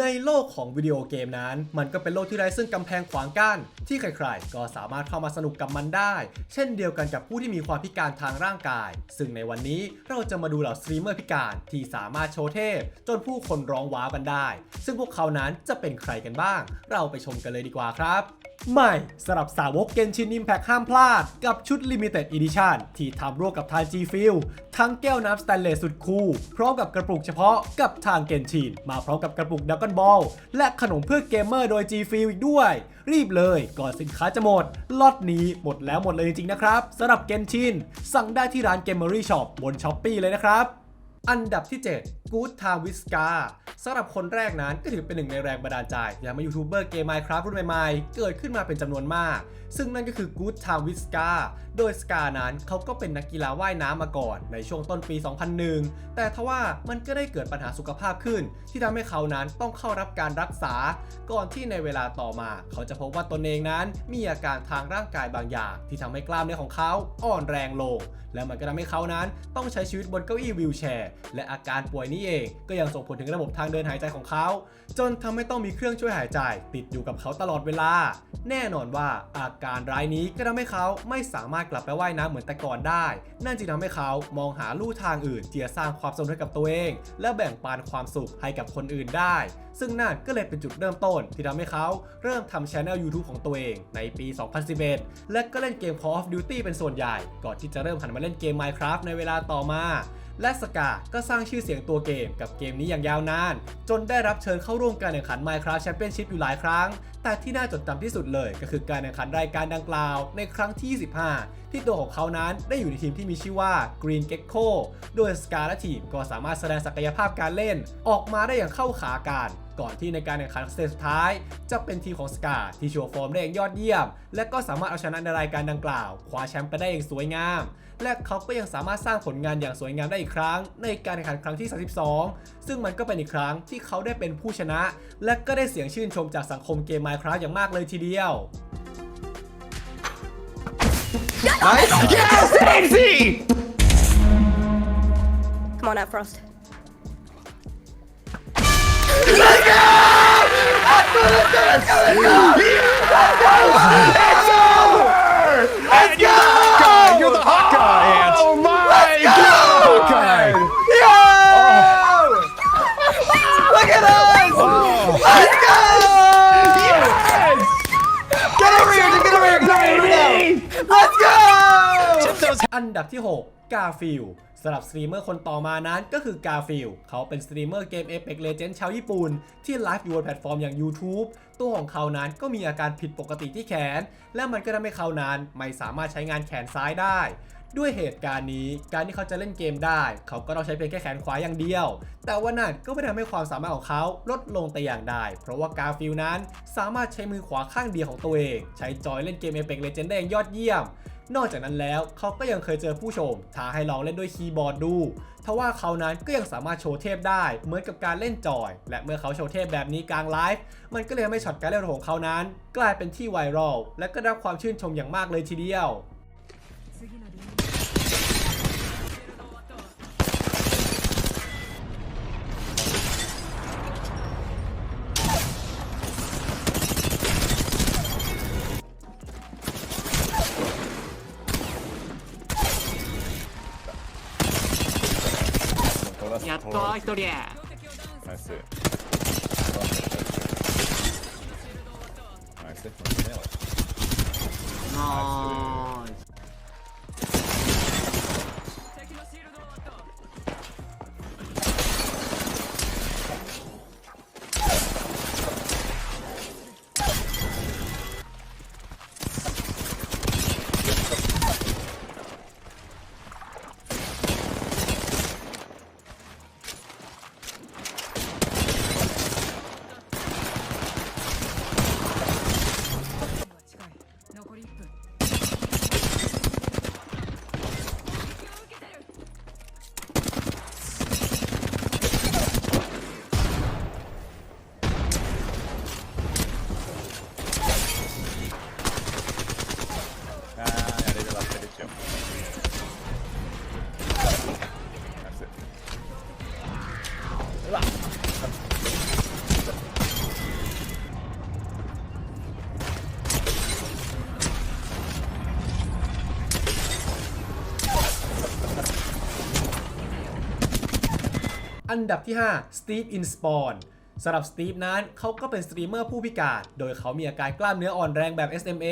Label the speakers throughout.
Speaker 1: ในโลกของวิดีโอเกมนั้น มันก็เป็นโลกที่ไร้ซึ่งกำแพงขวางกั้นที่ใครๆ ก็สามารถเข้ามาสนุกกับมันได้ เช่นเดียวกันกับผู้ที่มีความพิการทางร่างกาย ซึ่งในวันนี้เราจะมาดูเหล่าสตรีมเมอร์พิการที่สามารถโชว์เทพ จนผู้คนร้องว้าวกันได้ ซึ่งพวกเขานั้นจะเป็นใครกันบ้าง เราไปชมกันเลยดีกว่าครับ ใหม่สำหรับสาวกเกนชิน Impact ห้ามพลาด กับชุด Limited Edition ที่ทำร่วมกับทาง G f i l ทั้งแก้วน้ำสแตนเลสสุดคูลพร้อมกับกระปุกเฉพาะกับทางเกนชิน มาพร้อมกับกระปุกดักก n นบอลและขนมเพื่อเกมเมอร์โดย G f i l อีกด้วย รีบเลยก่อนสินค้าจะหมดล็อตนี้หมดแล้วหมดเลยจริงๆนะครับสำหรับเกนชิน สั่งได้ที่ร้าน Gamery Shop บน s h อ p e e เลยนะครับ อันดับที่ 7 Good Time with Scar สำหรับคนแรกนั้นก็ถือเป็นหนึ่งในแรงบันดาลใจ อย่างมายูทูบเบอร์เกมไมครับรุ่นใหม่ๆ เกิดขึ้นมาเป็นจำนวนมาก ซึ่งนั่นก็คือ Good Time with Scar โดย Scar นั้นเขาก็เป็นนักกีฬาว่ายน้ำมาก่อนในช่วงต้นปี 2001 แต่ทว่ามันก็ได้เกิดปัญหาสุขภาพขึ้น ที่ทำให้เขานั้นต้องเข้ารับการรักษา ก่อนที่ในเวลาต่อมา เขาจะพบว่าตนเองนั้นมีอาการทางร่างกายบางอย่าง ที่ทำให้กล้ามเนื้อของเขาอ่อนแรงลง และมันก็ทำให้เขานั้นต้องใช้ชีวิตบนเก้าอี้วีลแชร์ และอาการป่วยนี้เองก็ยังส่งผลถึงระบบทางเดินหายใจของเขา จนทำให้ต้องมีเครื่องช่วยหายใจ ติดอยู่กับเขาตลอดเวลา แน่นอนว่าอาการการร้ายนี้ก็ทำให้เขาไม่สามารถกลับไปว่ายน้ำเหมือนแต่ก่อนได้ นั่นจึงทำให้เขามองหาลู่ทางอื่นที่จะสร้างความสนุกให้กับตัวเอง และแบ่งปันความสุขให้กับคนอื่นได้ ซึ่งนั่นก็เลยเป็นจุดเริ่มต้น ที่ทำให้เขาเริ่มทำช anel YouTube ของตัวเองในปี 2011 และก็เล่นเกม Call of Duty เป็นส่วนใหญ่ ก่อนที่จะเริ่มหันมาเล่นเกม Minecraft ในเวลาต่อมา และสกาก็สร้างชื่อเสียงตัวเกมกับเกมนี้อย่างยาวนาน จนได้รับเชิญเข้าร่วมการแข่งขัน Minecraft Championship อยู่หลายครั้ง แต่ที่น่าจดจำที่สุดเลยก็คือการแข่งขันรายการดังกล่าวในครั้งที่ 25 ที่ตัวของเขานั้นได้อยู่ในทีมที่มีชื่อว่า Green Gecko โดยสกาและทีมก็สามารถแสดงศักยภาพการเล่น ออกมาได้อย่างเข้าขากันก่อนที่ในการแข่งขันสเตสุดท้าย จะเป็นทีมของสกาที่โชว์ฟอร์มได้อย่างยอดเยี่ยม และก็สามารถเอาชนะในรายการดังกล่าวคว้าแชมป์ไปได้อย่างสวยงาม และเขาก็ยังสามารถสร้างผลงานอย่างสวยงามได้อีกครั้ง ในการแข่งขันครั้งที่ 32 ซึ่งมันก็เป็นอีกครั้งที่เขาได้เป็นผู้ชนะ และก็ได้เสียงชื่นชมจากสังคมเกม Minecraft อย่างมากเลยทีเดียว Nice.
Speaker 2: yes, Daisy!
Speaker 3: Come on out, Frost.
Speaker 2: Let's go! Let's go! Let's go! Let's go!
Speaker 1: Let's go! ดับที่ 6 กาฟิลสำหรับสตรีมเมอร์คนต่อมานั้นก็คือกาฟิลเขาเป็นสตรีมเมอร์เกม Apex Legends ชาวญี่ปุ่น ที่ไลฟ์อยู่บนแพลตฟอร์มอย่าง YouTube ตัวของเขานั้นก็มีอาการผิดปกติที่แขน และมันก็ทำให้เขานั้นไม่สามารถใช้งานแขนซ้ายได้ ด้วยเหตุการณ์นี้การที่เขาจะเล่นเกมได้ เขาก็ต้องใช้เพียงแค่แขนขวาอย่างเดียว แต่ว่านั่นก็ไม่ทำให้ความสามารถของเขาลดลงแต่อย่างใดเพราะว่ากาฟิลนั้นสามารถใช้มือขวาข้างเดียวของตัวเอง ใช้จอยเล่นเกม Apex Legends ได้อย่างยอดเยี่ยม นอกจากนั้นแล้วเขาก็ยังเคยเจอผู้ชมท้าให้ลองเล่นด้วยคีย์บอร์ดดูทว่าเขานั้นก็ยังสามารถโชว์เทพได้เหมือนกับการเล่นจอย และเมื่อเขาโชว์เทพแบบนี้กลางไลฟ์มันก็เลยไม่ช็อตการเล่นของเขานั้น กลายเป็นที่ไวรัลและก็ได้รับความชื่นชมอย่างมากเลยทีเดียว
Speaker 4: やっと一人ナ
Speaker 5: イスナイス。
Speaker 4: ナイス。
Speaker 1: อันดับที่ 5 Steve Inspawn สำหรับสตีฟนั้นเขาก็เป็นสตรีมเมอร์ผู้พิการ โดยเขามีอาการกล้ามเนื้ออ่อนแรงแบบ SMA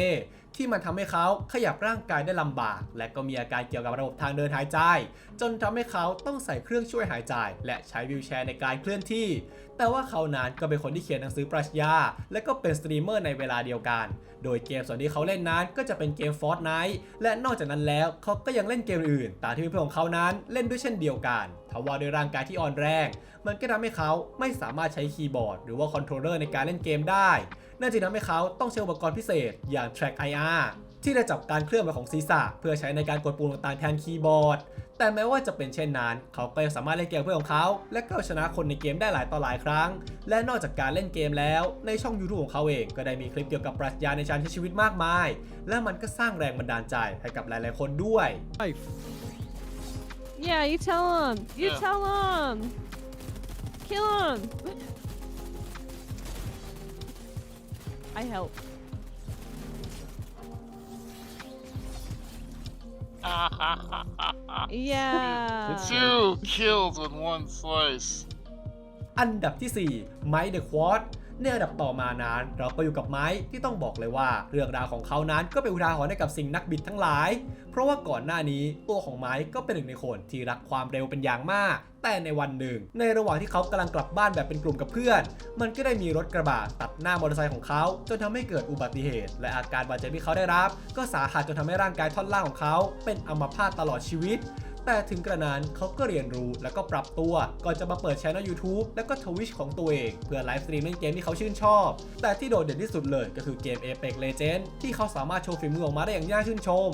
Speaker 1: ที่มันทำให้เขาขยับร่างกายได้ลำบาก และก็มีอาการเกี่ยวกับระบบทางเดินหายใจ จนทำให้เขาต้องใส่เครื่องช่วยหายใจ และใช้วิวแชร์ในการเคลื่อนที่ แต่ว่าเขานั้นก็เป็นคนที่เขียนหนังสือปรัชญา และก็เป็นสตรีมเมอร์ในเวลาเดียวกัน โดยเกมส่วนที่เขาเล่นนั้นก็จะเป็นเกม Fortnite และนอกจากนั้นแล้วเขาก็ยังเล่นเกมอื่น ตามที่เพื่อนของเขานั้นเล่นด้วยเช่นเดียวกันทว่าด้วยร่างกายที่อ่อนแรง มันก็ทำให้เขาไม่สามารถใช้คีย์บอร์ด หรือว่าคอนโทรลเลอร์ในการเล่นเกมได้ นั่นจึงทำให้เขาต้องใช้อุปกรณ์พิเศษอย่าง Track IR ที่จะจับการเคลื่อนไหวของศีรษะ เพื่อใช้ในการกดปุ่มต่างๆแทนคีย์บอร์ด แต่แม้ว่าจะเป็นเช่นนั้น เขาก็ยังสามารถเล่นเกมเพื่อนของเขา และก็เอาชนะคนในเกมได้หลายต่อหลายครั้ง และนอกจากการเล่นเกมแล้ว ในช่อง YouTube ของเขาเองก็ได้มีคลิปเกี่ยวกับปรัชญาในการใช้ชีวิตมากมาย และมันก็สร้างแรงบันดาลใจให้กับหลายๆคนด้วย
Speaker 3: Yeah, you tell him. You
Speaker 6: Yeah.
Speaker 3: tell him. Kill him. I help. Yeah.
Speaker 6: Two kills with one slice.
Speaker 1: อันดับที่4ไมค์เดอะควอต ในอันดับต่อมานั้น เราก็อยู่กับไมค์ที่ต้องบอกเลยว่า เรื่องราวของเขานั้นก็เป็นอุทาหรณ์ให้กับสิ่งนักบิดทั้งหลาย เพราะว่าก่อนหน้านี้ตัวของไมค์ก็เป็นหนึ่งในคนที่รักความเร็วเป็นอย่างมากแต่ในวันหนึ่ง ในระหว่างที่เขากำลังกลับบ้านแบบเป็นกลุ่มกับเพื่อน มันก็ได้มีรถกระบะตัดหน้ามอเตอร์ไซค์ของเขา จนทำให้เกิดอุบัติเหตุ และอาการบาดเจ็บที่เขาได้รับ ก็สาหัสจนทำให้ร่างกายท่อนล่างของเขา เป็นอัมพาตตลอดชีวิต แต่ถึงกระนั้นเขาก็เรียนรู้แล้วก็ปรับตัว ก่อนจะมาเปิดช่อง YouTube แล้วก็ทวิชของตัวเอง เพื่อไลฟ์สตรีมเล่นเกมที่เขาชื่นชอบ แต่ที่โดดเด่นที่สุดเลยก็คือเกม Apex Legends ที่เขาสามารถโชว์ฝีมือออกมาได้อย่างน่าชื่นชม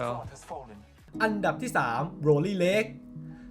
Speaker 7: go.
Speaker 8: squad has fallen.
Speaker 1: อันดับที่3โรลี่เล็ก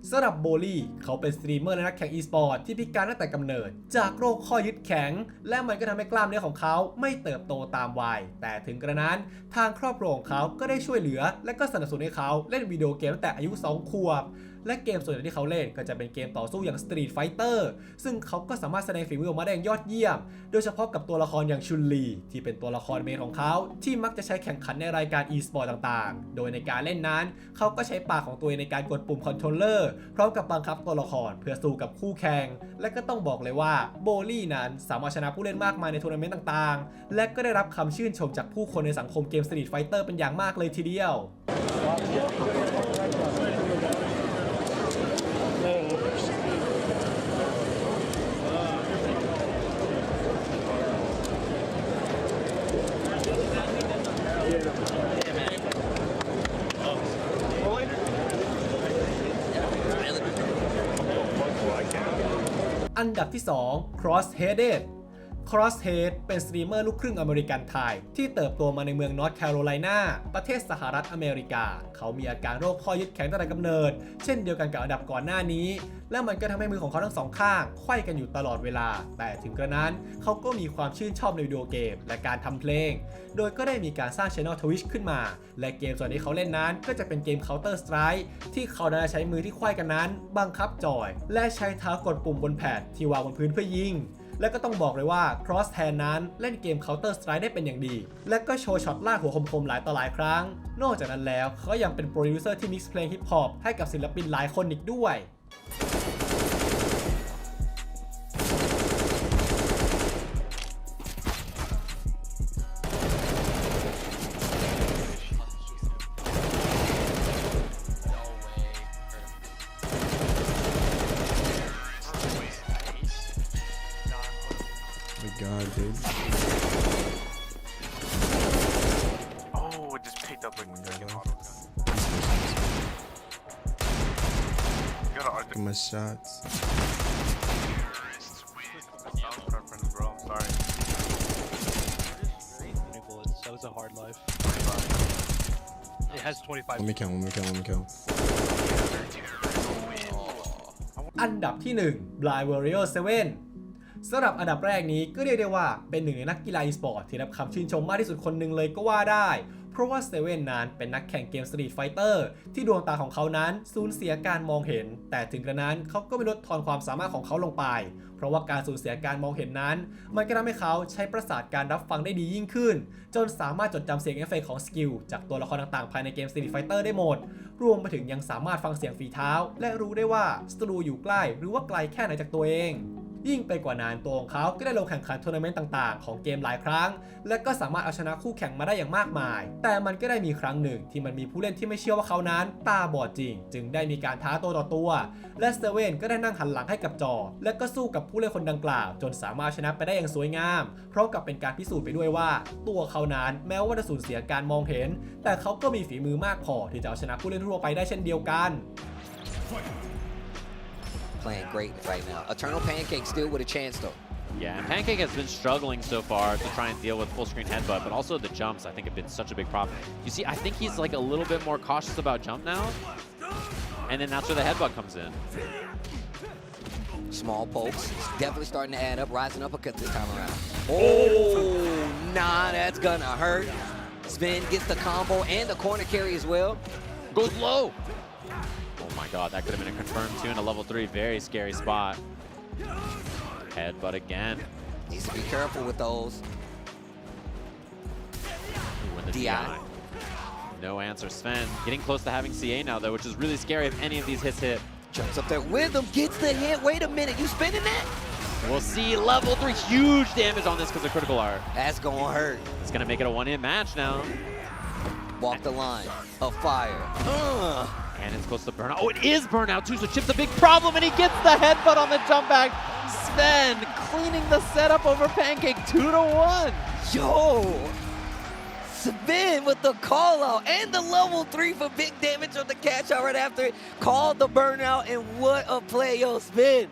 Speaker 1: สำหรับโบลี่เขาเป็นสตรีมเมอร์และนักแข่งอีสปอร์ตที่พิการตั้งแต่กำเนิด จากโรคข้อยึดแข็ง และมันก็ทำให้กล้ามเนื้อของเขาไม่เติบโตตามวัย แต่ถึงกระนั้น ทางครอบครัวของเขาก็ได้ช่วยเหลือ และก็สนับสนุนให้เขาเล่นวิดีโอเกมตั้งแต่อายุ 2 ขวบ และเกมส่วนใหญ่ที่เขาเล่นก็จะเป็นเกมต่อสู้อย่าง Street Fighter ซึ่งเขาก็สามารถแสดงฝีมือออกมาได้อย่างยอดเยี่ยม โดยเฉพาะกับตัวละครอย่างชุนลี ที่เป็นตัวละครเมนของเขาที่มักจะใช้แข่งขันในรายการ e-sport ต่างๆ โดยในการเล่นนั้นเขาก็ใช้ปากของตัวเองในการกดปุ่มคอนโทรลเลอร์พร้อมกับบังคับตัวละครเพื่อสู้กับคู่แข่งและก็ต้องบอกเลยว่าโบลี่นั้นสามารถชนะผู้เล่นมากมายในทัวร์นาเมนต์ต่างๆ และก็ได้รับคำชื่นชมจากผู้คนในสังคมเกม Street Fighter เป็นอย่างมากเลยทีเดียว อันดับที่ 2 Cross Headed Crosshead เป็นสตรีมเมอร์ลูกครึ่งอเมริกันไทย ที่เติบโตมาในเมืองนอร์ทแคโรไลนาประเทศสหรัฐอเมริกา เขามีอาการโรคข้อยึดแข็งตั้งแต่กำเนิด เช่นเดียวกันกับอันดับก่อนหน้านี้ และมันก็ทำให้มือของเขาทั้งสองข้างไขว้กันอยู่ตลอดเวลา แต่ถึงกระนั้นเขาก็มีความชื่นชอบในวิดีโอเกม และการทำเพลง โดยก็ได้มีการสร้างช่อง Twitch ขึ้นมา และเกมส่วนที่เขาเล่นนั้น ก็จะเป็นเกม Counter Strike ที่เขาได้ใช้มือที่ไขว้กันนั้น บังคับจอย และใช้เท้ากดปุ่มบนแพดที่วางบนพื้นเพื่อยิง และก็ต้องบอกเลยว่าครอสแทนนั้นเล่นเกม Counter Strike ได้เป็นอย่างดี และก็โชว์ช็อตลากหัวคมๆหลายต่อหลายครั้ง นอกจากนั้นแล้วเขายังเป็นโปรดิวเซอร์ที่มิกซ์เพลงฮิปฮอปให้กับศิลปินหลายคนอีกด้วย
Speaker 5: Look my shots.
Speaker 9: That was a hard life. It has 25.
Speaker 5: Let me count, let me count, let me count.
Speaker 1: อันดับที่ 1 Blind Warrior 7 สำหรับอันดับแรกนี้ก็เรียกได้ว่าเป็นหนึ่งในนักกีฬาอีสปอร์ตที่ได้รับคำชื่นชมมากที่สุดคนหนึ่งเลยก็ว่าได้ เพราะว่าเซเว่นนั้นเป็นนักแข่งเกม Street Fighter ที่ดวงตาของเขานั้นสูญเสียการมองเห็น แต่ถึงกระนั้นเขาก็ไม่ลดทอนความสามารถของเขาลงไป เพราะว่าการสูญเสียการมองเห็นนั้น มันก็ทำให้เขาใช้ประสาทการรับฟังได้ดียิ่งขึ้น จนสามารถจดจำเสียงเอฟเฟกต์ของสกิลจากตัวละครต่างๆ ภายในเกม Street Fighter ได้หมด รวมไปถึงยังสามารถฟังเสียงฝีเท้า และรู้ได้ว่าศัตรูอยู่ใกล้ หรือว่าไกลแค่ไหนจากตัวเอง ยิ่งไปกว่านั้นตัวของเขาก็ได้ลงแข่งขันทัวร์นาเมนต์ต่างๆ ของเกมหลายครั้ง และก็สามารถเอาชนะคู่แข่งมาได้อย่างมากมาย แต่มันก็ได้มีครั้งหนึ่งที่มันมีผู้เล่นที่ไม่เชื่อว่าเขานั้นตาบอดจริง จึงได้มีการท้าตัวต่อตัว และเซเว่นก็ได้นั่งหันหลังให้กับจอ และก็สู้กับผู้เล่นคนดังกล่าว จนสามารถชนะไปได้อย่างสวยงามพร้อมกับเป็นการพิสูจน์ไปด้วยว่า ตัวเขานั้นแม้ว่าจะสูญเสียการมองเห็น แต่เขาก็มีฝีมือมากพอที่จะเอาชนะผู้เล่นทั่วไปได้เช่นเดียวกัน
Speaker 10: Playing great right now. Eternal Pancake still with a chance though.
Speaker 11: Yeah, and Pancake has been struggling so far to try and deal with full screen headbutt, but also the jumps I think have been such a big problem. You see, I think he's like a little bit more cautious about jump now, and then that's where the headbutt comes in.
Speaker 10: Small pokes. Definitely starting to add up. Rising uppercut this time around. Oh, nah, that's gonna hurt. Spin gets the combo and the corner carry as well.
Speaker 11: Goes low. Oh my god, that could have been a confirmed two in a level three. Very scary spot. Headbutt again.
Speaker 10: Needs to be careful with those.
Speaker 11: Ooh,
Speaker 10: DI.
Speaker 11: DI. No answer. Sven getting close to having CA now, though, which is really scary if any of these hits hit.
Speaker 10: Jumps up there with him. Gets the hit. Wait a minute. You spinning that?
Speaker 11: We'll see level three. Huge damage on this because of critical art.
Speaker 10: That's gonna hurt.
Speaker 11: It's going to make it a one-hit match now.
Speaker 10: Walk the line of fire.
Speaker 11: And it's close to burnout. Oh, it is burnout too. So Chip's a big problem, and he gets the headbutt on the jump back. Sven cleaning the setup over Pancake two to one.
Speaker 10: yo. Spin with the call out and the level three for big damage on the catch out right after it. Called the burnout, and what a play, yo, Spin.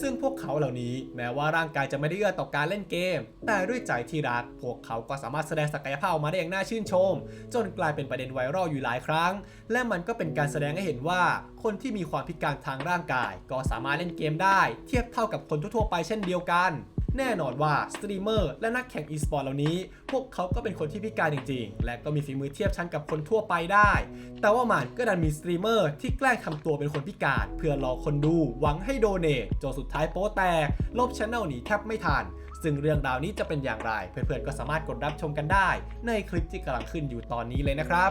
Speaker 1: ซึ่งพวกเขาเหล่านี้แม้ว่าร่างกายจะไม่ได้เอื้อต่อการเล่นเกม แต่ด้วยใจที่รัก พวกเขาก็สามารถแสดงศักยภาพออกมาได้อย่างน่าชื่นชม จนกลายเป็นประเด็นไวรัลอยู่หลายครั้ง และมันก็เป็นการแสดงให้เห็นว่า คนที่มีความพิการทางร่างกาย ก็สามารถเล่นเกมได้ เทียบเท่ากับคนทั่วๆไปเช่นเดียวกัน แน่นอนว่าสตรีมเมอร์และนักแข่งอีสปอร์ตเหล่านี้ พวกเขาก็เป็นคนที่พิการจริงๆ และก็มีฝีมือเทียบชั้นกับคนทั่วไปได้ แต่ว่ามันก็ดันมีสตรีมเมอร์ที่แกล้งทำตัวเป็นคนพิการ เพื่อหลอกคนดูหวังให้โดเนทจนสุดท้ายโป๊แตกลบชแนลหนีแทบไม่ทันซึ่งเรื่องราวนี้จะเป็นอย่างไร เพื่อนๆก็สามารถกดรับชมกันได้ ในคลิปที่กำลังขึ้นอยู่ตอนนี้เลยนะครับ